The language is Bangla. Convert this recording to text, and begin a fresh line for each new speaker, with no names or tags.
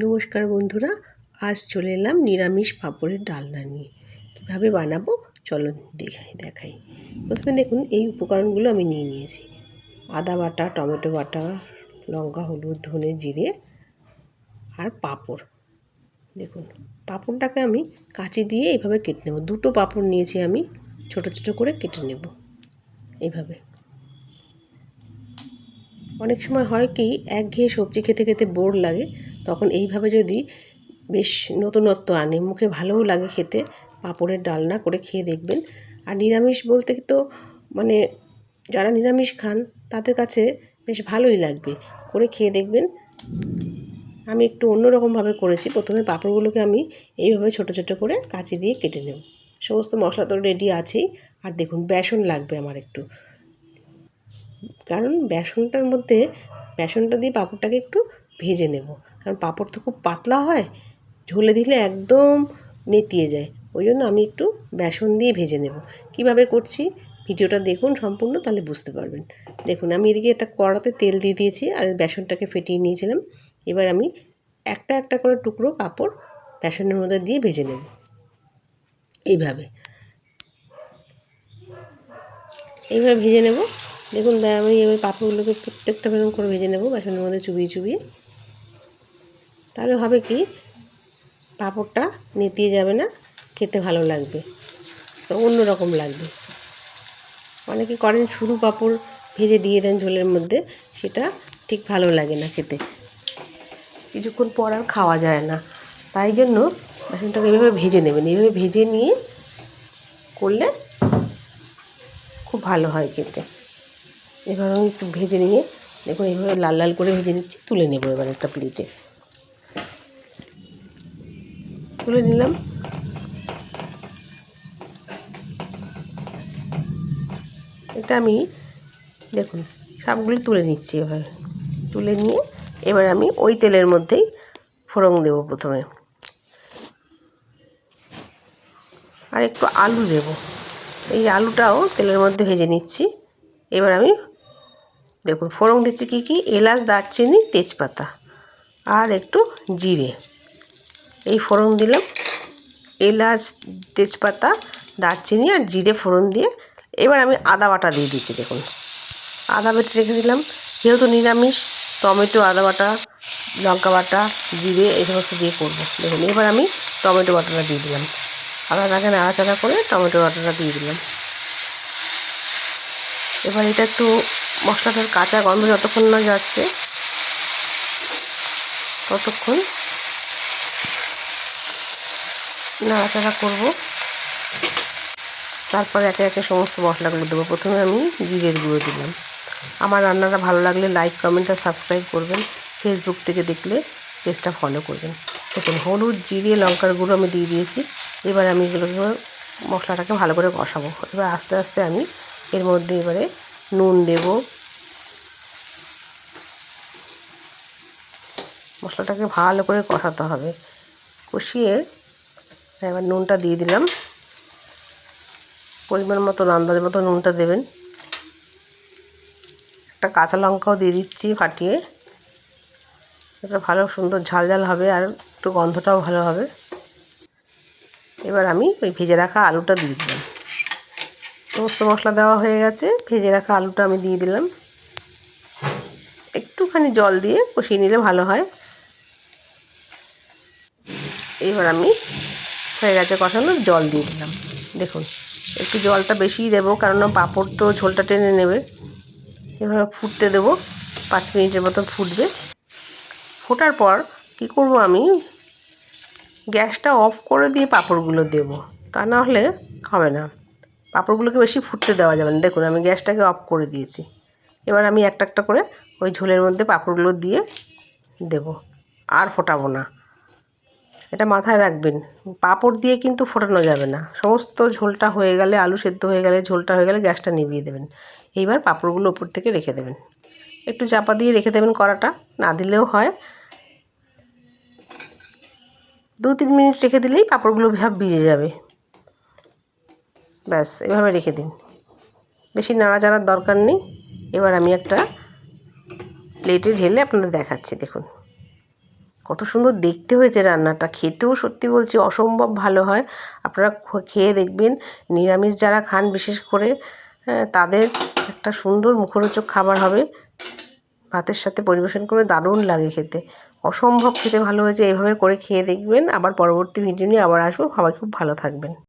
নমস্কার বন্ধুরা, আজ চলে এলাম নিরামিষ পাঁপড়ের ডালনা নিয়ে। কীভাবে বানাবো? চলো দেখাই দেখাই। প্রথমে দেখুন, এই উপকরণগুলো আমি নিয়ে নিয়েছি। আদা বাটা, টমেটো বাটা, লঙ্কা, হলুদ, ধনে জিরে আর পাঁপড়। দেখুন, পাঁপড়টাকে আমি কাঁচি দিয়ে এইভাবে কেটে নেব। দুটো পাঁপড় নিয়েছি আমি, ছোট ছোট করে কেটে নেব এইভাবে। অনেক সময় হয় কি, একঘেয়ে সবজি খেতে খেতে বোর লাগে তখন এইভাবে যদি বেশ নতুনত্ব আনে, মুখে ভালোও লাগে খেতে, পাঁপড়ের ডালনা করে খেয়ে দেখবেন। আর নিরামিষ বলতে তো মানে যারা নিরামিষ খান, তাদের কাছে বেশ ভালোই লাগবে। করে খেয়ে দেখবেন। আমি একটু অন্যরকমভাবে করেছি। প্রথমে পাঁপড়গুলোকে আমি এইভাবে ছোট ছোট করে কাঁচি দিয়ে কেটে নেব। সমস্ত মশলা তো রেডি আছেই। আর দেখুন, বেসন লাগবে আমার একটু। কারণ বেসনটার মধ্যে, বেসনটা দিয়ে পাঁপড়টাকে একটু ভেজে নেব। কারণ পাঁপড় তো খুব পাতলা হয় ঝোলে দিলে একদম নেতিয়ে যায়। ওই জন্য আমি একটু বেসন দিয়ে ভেজে নেব। কীভাবে করছি? ভিডিওটা দেখুন সম্পূর্ণ, তাহলে বুঝতে পারবেন। দেখুন, আমি এদিকে একটা কড়াতে তেল দিয়ে দিয়েছি আর বেসনটাকে ফেটিয়ে নিয়েছিলাম। এবার আমি একটা একটা করে টুকরো পাঁপড় বেসনের মধ্যে দিয়ে ভেজে নেব। এইভাবে। এইভাবে ভেজে নেব। দেখুন আমি এবার পাঁপড়গুলোকে প্রত্যেকটা বেরম করে ভেজে নেব, বেসনের মধ্যে চুবিয়ে চুবিয়ে। তাহলে হবে কি? পাঁপড়টা নেতিয়ে যাবে না, খেতে ভালো লাগবে। তো অন্য রকম লাগবে। অনেকে করেন শুরু পাঁপড় ভেজে দিয়ে দেন ঝোলের মধ্যে, সেটা ঠিক ভালো লাগে না খেতে। কিছুক্ষণ পর আর খাওয়া যায় না। তাই জন্য বেসনটাকে এভাবে ভেজে নেবেন। এভাবে ভেজে নিয়ে করলে খুব ভালো হয় খেতে। এবার আমি একটু ভেজে নিয়ে, দেখুন এইভাবে লাল লাল করে ভেজে নিচ্ছি, তুলে নেব এবার একটা প্লেটে তুলে নিলাম। এটা আমি, দেখুন, সবগুলি তুলে নিচ্ছি এভাবে তুলে নিয়ে এবার আমি ওই তেলের মধ্যেই ফোড়ন দেব প্রথমে। আর একটু আলু দেব। এই আলুটাও তেলের মধ্যে ভেজে নিচ্ছি। এবার আমি, দেখুন, ফোড়ন দিচ্ছি কী কী? এলাচ, দারচিনি, তেজপাতা আর একটু জিরে। এই ফোড়ন দিলাম। এলাচ, তেজপাতা, দারচিনি আর জিরে ফোড়ন দিয়ে। এবার আমি আদা বাটা দিয়ে দিচ্ছি, দেখুন। আদা বেটে রেখে দিলাম। যেহেতু নিরামিষ, টমেটো, আদা বাটা, লঙ্কা বাটা, জিরে, এই সমস্ত দিয়ে করব। দেখুন, এবার আমি টমেটো বাটাটা দিয়ে দিলাম। আদা আদাটাকে নাড়াচাড়া করে টমেটো বাটাটা দিয়ে দিলাম। এবার এটা একটু মশলাটার কাঁচা গন্ধ যতক্ষণ না যাচ্ছে, ততক্ষণ নাড়াচাড়া করব। তারপরে একে একে সমস্ত মশলাগুলো দেবো। প্রথমে আমি জিরের গুঁড়ো দিলাম। আমার রান্নাটা ভালো লাগলে লাইক কমেন্ট আর সাবস্ক্রাইব করবেন। ফেসবুক থেকে দেখলে পেজটা ফলো করবেন। দেখুন, হলুদ, জিরে, লঙ্কার গুঁড়ো আমি দিয়ে দিয়েছি। এবার আমি এগুলোকে মশলাটাকে ভালো করে কষাবো। এবার আস্তে আস্তে আমি এর মধ্যে এবারে নুন দেব। মশলাটাকে ভালো করে কষাতে হবে। কষিয়ে এবার নুনটা দিয়ে দিলাম। পরিমাণ মতো আন্দাজ মতো নুনটা দেবেন। একটা কাঁচা লঙ্কাও দিয়ে দিচ্ছি ফাটিয়ে। এটা ভালো সুন্দর ঝাল ঝাল হবে আর একটু গন্ধটাও ভালো হবে। এবার আমি ওই ভেজে রাখা আলুটা দিয়ে দিলাম। সমস্ত মশলা দেওয়া হয়ে গেছে, ভেজে রাখা আলুটা আমি দিয়ে দিলাম। একটুখানি জল দিয়ে কষিয়ে নিলে ভালো হয়। এবার আমি হয়ে গেছে কষানো, জল দিয়ে দিলাম। দেখুন, একটু জলটা বেশিই দেবো, কারণ পাঁপড় তো ঝোলটা টেনে নেবে। এভাবে ফুটতে দেবো, পাঁচ মিনিটের মতো ফুটবে। ফোটার পর কি করব আমি? গ্যাসটা অফ করে দিয়ে পাঁপড়গুলো দেব। তা না হলে হবে না। পাঁপড়গুলোকে বেশি ফুটতে দেওয়া যাবে না। দেখুন, আমি গ্যাসটাকে অফ করে দিয়েছি। এবার আমি একটা একটা করে ওই ঝোলের মধ্যে পাঁপড়গুলো দিয়ে দেব। আর ফোটাবো না। এটা মাথায় রাখবেন। পাঁপড় দিয়ে কিন্তু ফোটানো যাবে না। সমস্ত ঝোলটা হয়ে গেলে, আলু সেদ্ধ হয়ে গেলে, ঝোলটা হয়ে গেলে গ্যাসটা নিভিয়ে দেবেন। এইবার পাঁপড়গুলো উপর থেকে রেখে দেবেন। একটু চাপা দিয়ে রেখে দেবেন কড়াটা। না দিলেও হয়। দু তিন মিনিট রেখে দিলেই পাঁপড়গুলো ভাব ভিজে যাবে। ব্যাস, এভাবে রেখে দিন। বেশি নাড়াচাড়ার দরকার নেই। এবার আমি একটা প্লেটে ঢেলে আপনাদের দেখাচ্ছি, দেখুন। কত সুন্দর দেখতে হয়েছে রান্নাটা। খেতেও সত্যি বলছি অসম্ভব ভালো হয়। আপনারা খেয়ে দেখবেন। নিরামিষ যারা খান, বিশেষ করে তাদের একটা সুন্দর মুখরোচক খাবার হবে। ভাতের সাথে পরিবেশন করে দারুণ লাগে খেতে। অসম্ভব খেতে ভালো হয়েছে। এইভাবে করে খেয়ে দেখবেন। আবার পরবর্তী ভিডিও নিয়ে আবার আসব। সবাই খুব ভালো থাকবেন।